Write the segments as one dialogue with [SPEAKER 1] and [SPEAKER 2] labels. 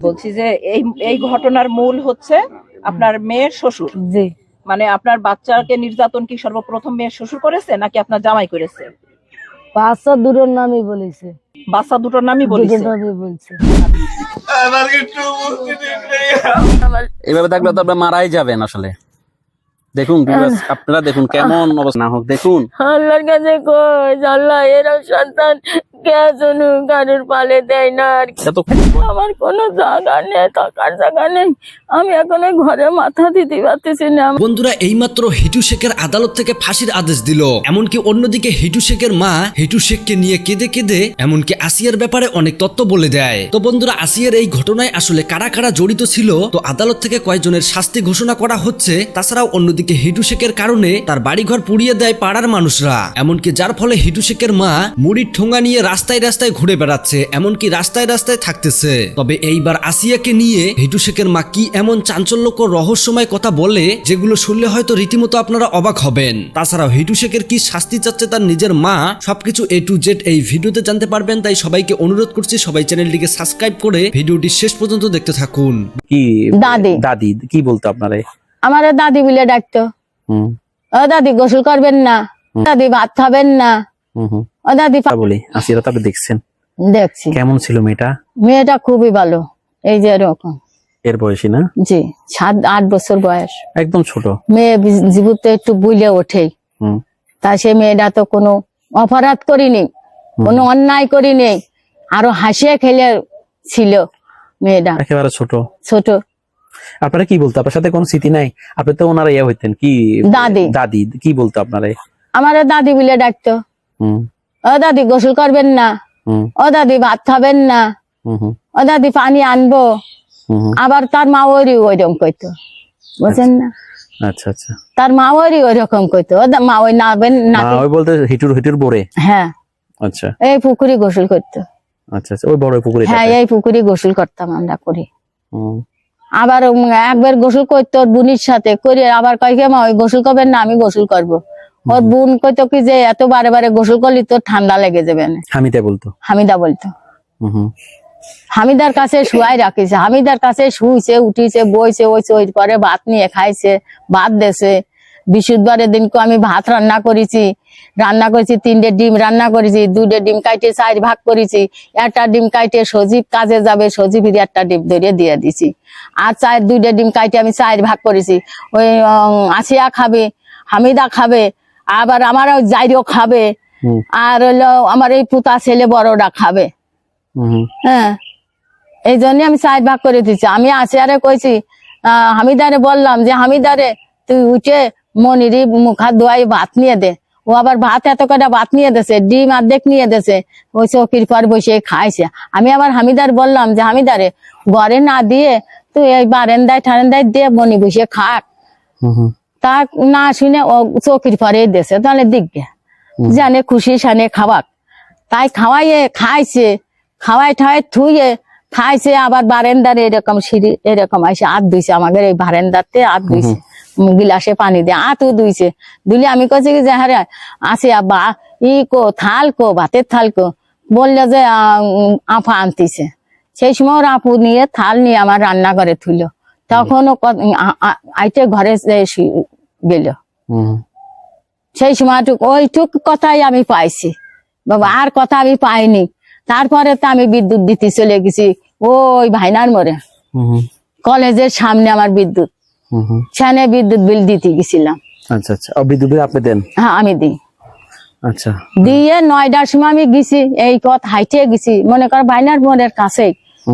[SPEAKER 1] বলছি যে এই এই ঘটনার মূল হচ্ছে আপনার মেয়ের শ্বশুর।
[SPEAKER 2] জি।
[SPEAKER 1] মানে আপনার বাচ্চাকে নির্যাতন কি সর্বপ্রথম মেয়ের শ্বশুর করেছে নাকি আপনার জামাই করেছে?
[SPEAKER 2] বাচ্চা দুটোর নামই বলেছে।
[SPEAKER 1] বাচ্চা দুটোর নামই বলেছে?
[SPEAKER 3] এভাবে থাকলে তো আপনার মারাই যাবেন আসলে। দেখুন আপনারা দেখুন কেমন অবস্থা। না হোক দেখুন।
[SPEAKER 2] আল্লাহর কাছে কই? আল্লাহ এরা সন্তান কে শুনু? কারুর পালে দেয় না আর আমার কোনো জায়গা নেই থাকার জায়গা নেই। আমি এখন ঘরে মাথা দিতে পারতেছি না।
[SPEAKER 4] বন্ধুরা এইমাত্র হিটু শেখের আদালত থেকে ফাঁসির আদেশ দিল। এমনকি অন্যদিকে হিটু শেখের মা হিটু শেখকে নিয়ে কেঁদে কেঁদে এমনকি আসিয়ার ব্যাপারে অনেক তথ্য বলে দেয়। তো বন্ধুরা আসিয়ার এই ঘটনায় আসলে কারা কারা জড়িত ছিল? তো আদালত থেকে কয়েকজনের শাস্তি ঘোষণা করা হচ্ছে। তাছাড়াও অন্যদিকে হিটু শেখের কারণে তার বাড়িঘর পুড়িয়ে দেয় পাড়ার মানুষরা। এমনকি যার ফলে হিটু শেখের মা মুড়ির ঠোঙা নিয়ে রাস্তায় রাস্তায় ঘুরে বেড়াচ্ছে এমনকি রাস্তায় রাস্তায় থাকতেছে। তবে এইবার আসিয়াকে নিয়ে হিটু শেখের মা কি এমন চাঞ্চল্যকর রহস্যময় কথা বলে যেগুলো শুনলে হয়তো রীতিমতো আপনারা অবাক হবেন? তাছাড়াও হিটু শেখের কি শাস্তি চাচ্ছে তার নিজের মা? সবকিছু এ টু জেড এই ভিডিওতে জানতে পারবেন তাই সবাইকে অনুরোধ করছি সবাই চ্যানেলটিকে সাবস্ক্রাইব করে ভিডিওটি শেষ পর্যন্ত দেখতে থাকুন।
[SPEAKER 3] কি
[SPEAKER 2] দাদি।
[SPEAKER 3] দাদি কি বলতো আপনারে?
[SPEAKER 2] আমার দাদি বলে ডাকতো। ও দাদি গোসল করবেন না। দাদি ভাত খাবেন না। ও দাদি
[SPEAKER 3] বলি আসিরা তবে দেখছেন?
[SPEAKER 2] দেখছি।
[SPEAKER 3] কেমন ছিল মেয়েটা?
[SPEAKER 2] মেয়েটা খুবই ভালো। এই যে এরকম।
[SPEAKER 3] এর বয়সী না?
[SPEAKER 2] জি সাত আট বছর বয়স।
[SPEAKER 3] একদম ছোট।
[SPEAKER 2] মেয়ে জীবতে একটু বুলে ওঠে তা সে মেয়েটা তো কোনো অপরাধ করিনি কোনো অন্যায় করিনি। আরও হাসিয়ে খেলে ছিল মেয়েটা।
[SPEAKER 3] একেবারে ছোট।
[SPEAKER 2] ছোট।
[SPEAKER 3] আপনারা কি বলতো? আপনার সাথে কোনো স্মৃতি নাই? আপনি তো ওনারা ইয়ে হইতেন কি
[SPEAKER 2] দাদি।
[SPEAKER 3] দাদি কি বলতো আপনারা?
[SPEAKER 2] আমার দাদি বলে ডাকতো। ও দাদি গোসল করবেন না। ও দাদি ভাত খাবেন না। ও দাদি পানি আনব। আবার তার মা ওরই ওইরকম কইতো। বুঝছেন না?
[SPEAKER 3] আচ্ছা আচ্ছা।
[SPEAKER 2] তার মা ওরই ওইরকম কইতো। মা ওই নাবেন না
[SPEAKER 3] ওই বলতে হিটুর হিটুর বোরে
[SPEAKER 2] হ্যাঁ।
[SPEAKER 3] আচ্ছা।
[SPEAKER 2] এই পুকুরি গোসল করতো।
[SPEAKER 3] আচ্ছা আচ্ছা। ওই বড় পুকুরে
[SPEAKER 2] হ্যাঁ এই পুকুরি গোসল করতাম আমরা করি।
[SPEAKER 3] হুম।
[SPEAKER 2] আবার একবার গোসল করতো ওর বুনির সাথে। করে আবার কয় কে মা ওই গোসল করবেন না আমি গোসল করব। ওর বোন কইতো কি যে এত বারে বারে গোসল করলি তোর ঠান্ডা লেগে যাবে না।
[SPEAKER 3] হামিদা বলতো।
[SPEAKER 2] হামিদা বলতো।
[SPEAKER 3] হুম হুম।
[SPEAKER 2] হামিদার কাছে শুয়াই রাখিছে। হামিদার কাছে শুইছে উঠিছে বইছে ওইছে ওই পরে ভাত নিয়ে খাইছে ভাত দেছে। বিশুদ্ধবারের দিনকে আমি ভাত রান্না করেছি রান্না করেছি তিনটে ডিম রান্না করেছি দুটো ডিম কাইটে চার ভাগ করেছি একটা ডিম কাইটে সজীব কাজে যাবে সজীব একটা ডিম ধরে দিয়ে দিছি। আর চার দুইটা ডিম কাইটে আমি চার ভাগ করেছি ওই আসিয়া খাবে হামিদা খাবে আবার আমার জাইরও খাবে আর হলো আমার এই পুতা ছেলে বড়রা খাবে। হ্যাঁ এই জন্য আমি চার ভাগ করে দিচ্ছি আমি আসিয়ারে কইছি আহ, হামিদারে বললাম যে হামিদারে তুই উঠে মনিরি মুখ হাত ধোয়াই ভাত নিয়ে দে। ও আবার ভাত এত কটা ভাত নিয়ে দেছে ডিম অর্ধেক নিয়ে দেছে। ওই চৌকির পর বসে খাইছে। আমি আবার হামিদার বললাম যে হামিদারে ঘরে না দিয়ে তুই এই বারেন্দায় ঠারেন্দায় দিয়ে মনি বসে খাক। তা না শুনে ও চৌকির পরে দেছে তাহলে দিকগে জানে খুশি সানে খাওয়াক। তাই খাওয়াইয়ে খাইছে। খাওয়াই ঠাওয়াই থুয়ে খাইছে আবার বারেন্দার এরকম সিঁড়ি এরকম আসে আত ধুইছে আমাদের এই বারেন্দাতে আত ধুইছে গিলাসে পানি দিয়ে আতও ধুইছে ধুলে আমি কইছি কি যে হ্যাঁ আসে বা ই কো থাল কো ভাতের থাল কো। বললে যে আফা আনতিছে। সেই সময় ওর আপু নিয়ে থাল নিয়ে আমার রান্না করে থুইলো। তখন ও ক- আ- আ- আইতে ঘরে গেল। সেই সময়টুক ওইটুক কথাই আমি পাইছি। বাবা আর কথা আমি পাইনি। তারপরে তো আমি বিদ্যুৎ দিতে চলে গেছি ওই ভাইনার মোড়ে।
[SPEAKER 3] হুম।
[SPEAKER 2] কলেজের সামনে আমার বিদ্যুৎ। সেখানে বিদ্যুৎ বিল দিতে গেছিলাম।
[SPEAKER 3] আচ্ছা আচ্ছা। বিদ্যুৎ বিল আপনি দেন?
[SPEAKER 2] হ্যাঁ আমি দিই।
[SPEAKER 3] আচ্ছা।
[SPEAKER 2] দিয়ে নয়টার সময় আমি গেছি এই পথ হাইটে গেছি। মনে কর ভাইনার মোড়ের কাছে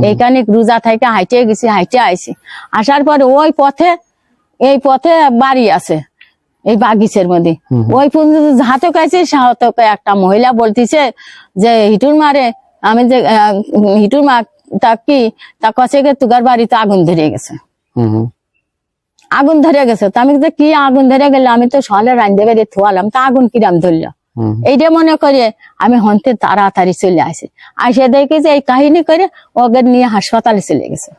[SPEAKER 2] এইখানে রোজা থেকে হাইটে গেছি হাইটে আইছি। আসার পরে ওই পথে এই পথে বাড়ি আছে এই বাগিচের মধ্যে। ওই পর্যন্ত হাতে কাছে সাহতকে একটা মহিলা বলতিছে যে হিটুর মারে আমি যে হিটুর মা তা কি? তা কছে গে তুগার বাড়িতে আগুন ধরে গেছে। আগুন ধরে গেছে। তো আমি যে কি আগুন ধরে গেলে আমি তো সকালে রান্ধে বেড়ে থোয়ালাম তা আগুন কিরাম ধরলো? এইটা মনে করে আমি হনতে তাড়াতাড়ি চলে আসি। আসে দেখি যে এই কাহিনী করে ওকে নিয়ে হাসপাতালে চলে গেছে।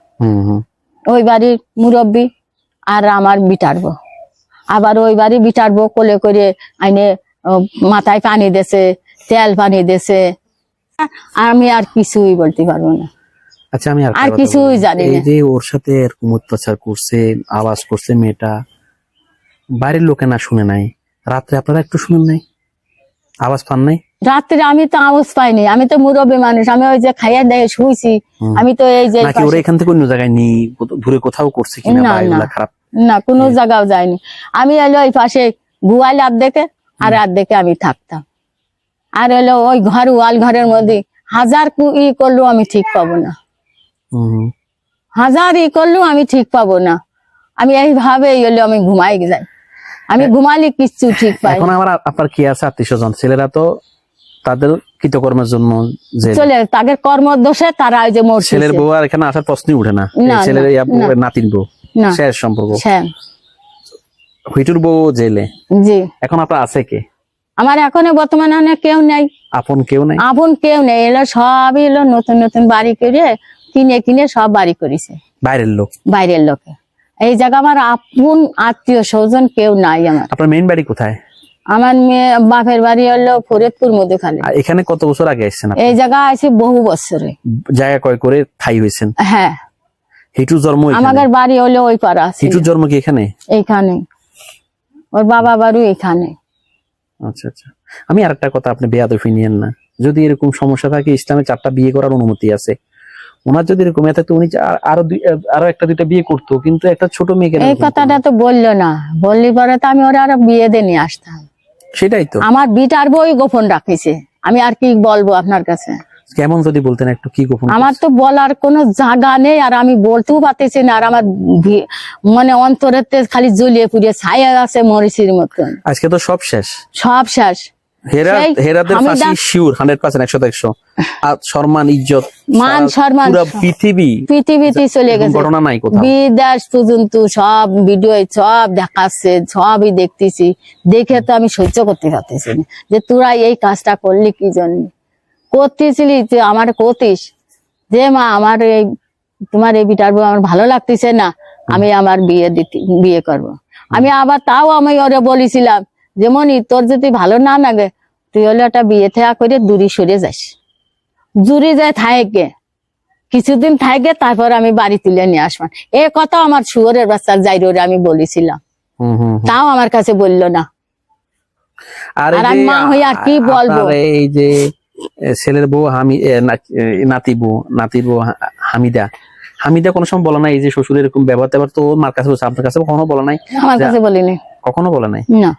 [SPEAKER 2] ওই বাড়ির মুরব্বী আর আমার বিটারবো আবার ওই বাড়ি বিটারবো কোলে করে আইনে মাথায় পানি দেছে তেল পানি দেছে। আমি আর কিছুই বলতে পারব না।
[SPEAKER 3] আচ্ছা আমি
[SPEAKER 2] আর কিছুই। জানি
[SPEAKER 3] এই যে ওর সাথে এরকম অত্যাচার করছে আওয়াজ করছে মেয়েটা বাড়ির লোকে না শুনে নাই। রাত্রে আপনারা একটু শুনেন নাই? আওয়াজ পান নাই?
[SPEAKER 2] রাত্রে আমি তো আওয়াজ পাইনি। আমি তো মুরব্বী মানুষ আমি ওই যে খাইয়া দেয় শুইছি। আমি তো এই যে
[SPEAKER 3] নাকি ওরা এখান থেকে অন্য জায়গায় নি? দূরে কোথাও করছে কিনা
[SPEAKER 2] না,
[SPEAKER 3] বা এগুলা খারাপ?
[SPEAKER 2] না কোনো জায়গাও যায়নি। আমি এলো ওই পাশে গুয়াল আর দেখে আর রাত দেখে আমি থাকতাম। আর এলো ওই ঘর ওয়াল ঘরের মধ্যে হাজার ই করলেও আমি ঠিক পাবো না। হাজার ই করলেও আমি ঠিক পাবো না। আমি এইভাবে এলো আমি ঘুমাই যাই। আমি ঘুমালে কিচ্ছু ঠিক পাই
[SPEAKER 3] এখন আমার আপনার কি আছে আত্মীয় স্বজন? ছেলেরা তো তাদের কৃতকর্মের জন্য যে
[SPEAKER 2] চলে তাদের কর্মদোষে তারা ওই যে মরছে
[SPEAKER 3] ছেলের বউ আর এখানে আসার প্রশ্নই উঠে না। ছেলের
[SPEAKER 2] না, না।
[SPEAKER 3] নাতিন বউ শেষ সম্পর্ক। হুইটুর বউ জেলে।
[SPEAKER 2] জি।
[SPEAKER 3] এখন আপনার আছে কে?
[SPEAKER 2] আমার এখনও বর্তমানে কেউ নেই।
[SPEAKER 3] আপন কেউ নাই?
[SPEAKER 2] আপন কেউ নেই। এলো সবই এলো নতুন নতুন বাড়ি করে কিনে কিনে সব বাড়ি করেছে।
[SPEAKER 3] বাইরের লোক?
[SPEAKER 2] বাইরের লোকে। এই জায়গা আমার আপন আত্মীয় স্বজন কেউ নাই আমার।
[SPEAKER 3] আপনার মেইন বাড়ি কোথায়?
[SPEAKER 2] আমার মেয়ে বাপের বাড়ি হলো ফরিদপুর মধ্যখানে
[SPEAKER 3] এখানে কত বছর আগে এসেছেন
[SPEAKER 2] এই জায়গা আছে বহু বছরে।
[SPEAKER 3] জায়গা কয় করে ঠাই হয়েছেন?
[SPEAKER 2] হ্যাঁ।
[SPEAKER 3] হিটুর জন্ম এখানে।
[SPEAKER 2] আমাদের বাড়ি হলো ওই পাড়া আছে।
[SPEAKER 3] হিটুর জন্ম কি এখানে?
[SPEAKER 2] এইখানে ওর বাবা বাড়ি এখানে।
[SPEAKER 3] আচ্ছা আচ্ছা। আমি আরেকটা কথা আপনি বেয়াদফি নিয়েন না। যদি এরকম সমস্যা থাকে ইসলামে চারটা বিয়ে করার অনুমতি আছে। ওনার যদি এরকম এত তো উনি আরও দুই আরও একটা দুইটা বিয়ে করতো কিন্তু একটা ছোট মেয়েকে
[SPEAKER 2] এই কথাটা তো বলল না। বললি পরে তো আমি ওরা আরও বিয়ে দিয়ে নিয়ে আসতাম।
[SPEAKER 3] সেটাই তো।
[SPEAKER 2] আমার বিটার বই গোপন রাখিছে। আমি আর কি বলব আপনার কাছে?
[SPEAKER 3] কেমন যদি বলতেন একটু কি গোপন
[SPEAKER 2] আমার তো বলার কোনো জায়গা নেই আর আমি বলতেও পারতেছি না আর আমার মানে অন্তরেতে খালি জ্বলিয়ে পুড়িয়ে ছায়া আছে মরিচির মতন।
[SPEAKER 3] আজকে তো সব শেষ।
[SPEAKER 2] সব শেষ।
[SPEAKER 3] হেরা হেরাদের ফাঁসি শিওর হান্ড্রেড পার্সেন্ট একশো একশো আর সম্মান ইজ্জত
[SPEAKER 2] মান সম্মান
[SPEAKER 3] পৃথিবী
[SPEAKER 2] পৃথিবীতে চলে গেছে।
[SPEAKER 3] ঘটনা নাই কোথাও।
[SPEAKER 2] বিদেশ পর্যন্ত সব ভিডিও সব দেখাচ্ছে সবই দেখতেছি। দেখে তো আমি সহ্য করতে পারতেছি না। যে তোরা এই কাজটা করলি কি জন্য? করতেছিলি যে আমার করতিস যে মা আমার এই তোমার এই বিটার আমার ভালো লাগতেছে না আমি আমার বিয়ে দিতে বিয়ে করব। আমি আবার তাও আমি ওরে বলেছিলাম যেমনই তোর যদি ভালো না লাগে তুই হলে একটা বিয়ে থেয়া করে দূরে সরে যাস। দূরে যায় থাকে কিছুদিন থাকে তারপর আমি বাড়ি তুলে নিয়ে আসবান এ কথা আমার শুয়োরের বাচ্চার যাইরে আমি বলেছিলাম। তাও আমার কাছে বলল না।
[SPEAKER 3] আর
[SPEAKER 2] আমি মা আর কি বলব?
[SPEAKER 3] এই যে ছেলের বউ হামি এ, না- নাতি বউ নাতির বউ হামিদা। হামিদা কোনো সময় বলে নাই এই যে শ্বশুরের এরকম ব্যবহার ট্যাবহার তো মার কাছে আপনার কাছে কখনো বলে নাই?
[SPEAKER 2] আমার কাছে বলিনি।
[SPEAKER 3] কখনো বলে নাই?
[SPEAKER 2] না।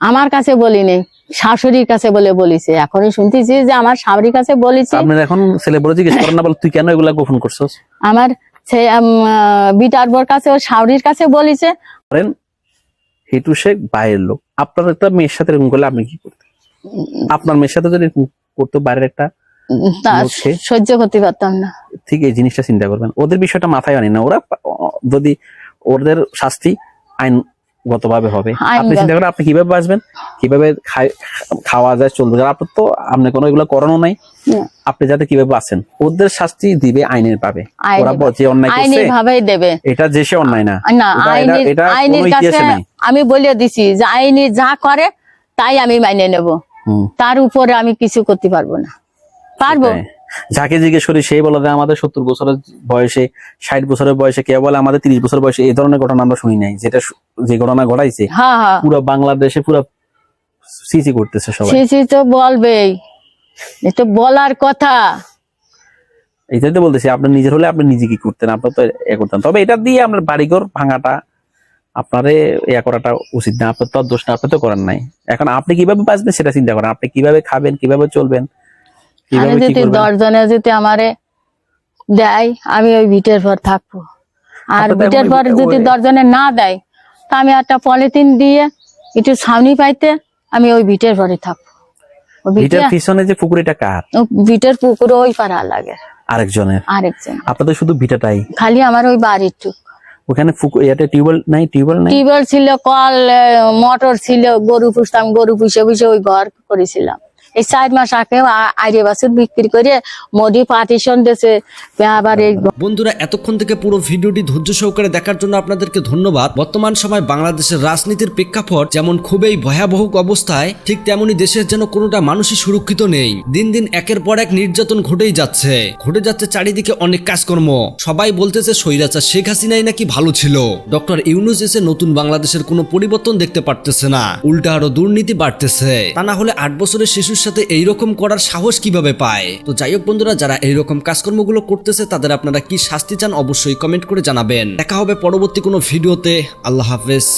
[SPEAKER 2] আমার কাছে বলিনি। শাশুড়ির কাছে বলে বলিছে। এখনই শুনতেছি যে আমার শাশুড়ির কাছে বলেছি
[SPEAKER 3] আপনার এখন ছেলে বলে জিজ্ঞেস করেন না বলে তুই কেন এগুলা গোপন করছস?
[SPEAKER 2] আমার সে বিটার বোর কাছে ও শাশুড়ির কাছে বলেছে।
[SPEAKER 3] করেন হিটু শেখ বাইরের লোক। আপনার একটা মেয়ের সাথে এরকম করলে আপনি কি করতেন আপনার মেয়ের সাথে যদি করতো বাইরের একটা
[SPEAKER 2] সহ্য করতে পারতাম না।
[SPEAKER 3] ঠিক এই জিনিসটা চিন্তা করবেন। ওদের বিষয়টা মাথায় আনি না। ওরা যদি ওদের শাস্তি আইনগত ভাবে হবে। আপনি চিন্তা করেন আপনি কীভাবে বাঁচবেন? কীভাবে খাওয়া যায় চলবে? কারণ আপনার তো আপনি কোনো এগুলো করানো নাই। আপনি যাতে কীভাবে বাঁচেন? ওদের শাস্তি দিবে আইনের পাবে ওরা যে অন্যায় করছে
[SPEAKER 2] ভাবেই দেবে।
[SPEAKER 3] এটা যে সে অন্যায় না। এটা-
[SPEAKER 2] আইনের কাছে আমি বলে দিছি যে আইনি যা করে তাই আমি মাইনে নেব। তার উপরে আমি কিছু করতে পারব না। পারব।
[SPEAKER 3] যাকে জিজ্ঞেস করি সেই বলে যে আমাদের সত্তর বছরের বয়সে ষাট বছরের বয়সে কেউ বলে আমাদের তিরিশ বছর বয়সে এই ধরনের ঘটনা আমরা শুনি নাই। যেটা যে ঘটনা ঘটাইছে
[SPEAKER 2] হ্যাঁ হ্যাঁ।
[SPEAKER 3] পুরো বাংলাদেশে পুরো সিসি করতেছে সবাই।
[SPEAKER 2] সে তো বলবেই তো বলার কথা।
[SPEAKER 3] এটাই তো বলতেছি আপনি নিজের হলে আপনি নিজে কি করতেন আপনার তো এ করতেন। তবে এটা দিয়ে আপনার বাড়িঘর ভাঙাটা আপনারে ইয়া করাটা উচিত না আপনার তো আর দোষ না আপনি তো করেন নাই। এখন আপনি কীভাবে বাঁচবেন সেটা চিন্তা করেন আপনি কীভাবে খাবেন কীভাবে চলবেন
[SPEAKER 2] আমি যদি দশজনে যদি আমারে দেয় আমি ওই ভিটের পর থাকব। আর ভিটের পর যদি দশজনে না দেয় তা আমি একটা পলিথিন দিয়ে একটু ছাউনি পাইতে আমি ওই ভিটের পরে থাকব। ওই
[SPEAKER 3] পিছনে যে পুকুরিটা কার?
[SPEAKER 2] ভিটের পুকুরে ওই পাড়া লাগে।
[SPEAKER 3] আরেকজনের?
[SPEAKER 2] আরেকজন
[SPEAKER 3] আপনাদের শুধু ভিটাটাই?
[SPEAKER 2] খালি আমার ওই বাড়ির টুক।
[SPEAKER 3] ওখানে টিউবওয়েল নাই টিউবওয়েল নাই?
[SPEAKER 2] টিউবওয়েল ছিল কল মোটর ছিল গরু পুষতাম গরু পুষে পুষে ওই ঘর করেছিলাম। এই চার মাস আগে আইরে বাসুর বিক্রি করে মোদি পার্টিশন দিয়েছে। আবার এই
[SPEAKER 4] বন্ধুরা, এতক্ষণ থেকে পুরো ভিডিওটি ধৈর্য সহকারে দেখার জন্য আপনাদেরকে ধন্যবাদ। বর্তমান সময় বাংলাদেশের রাজনীতির প্রেক্ষাপট যেমন খুবই ভয়াবহ অবস্থায়, ঠিক তেমনি দেশের যেন কোনোটা মানুষই সুরক্ষিত নেই। দিন দিন একের পর এক নির্যাতন ঘটেই যাচ্ছে। ঘটে যাচ্ছে চারিদিকে অনেক কাজকর্ম। সবাই বলতেছে, স্বৈরাচার শেখ হাসিনাই নাকি ভালো ছিল? ডক্টর ইউনুস এসে নতুন বাংলাদেশের কোনো পরিবর্তন দেখতে পারতেছে না। উল্টা আরও দুর্নীতি বাড়তেছে। তা না হলে আট বছরের শিশুর সাথে এইরকম করার সাহস কীভাবে পায়? তো যাই হোক বন্ধুরা, যারা এইরকম কাজকর্মগুলো করতেছে, তাদের আপনারা কি শাস্তি চান অবশ্যই কমেন্ট করে জানাবেন। দেখা হবে পরবর্তী কোনো ভিডিওতে। আল্লাহ হাফেজ।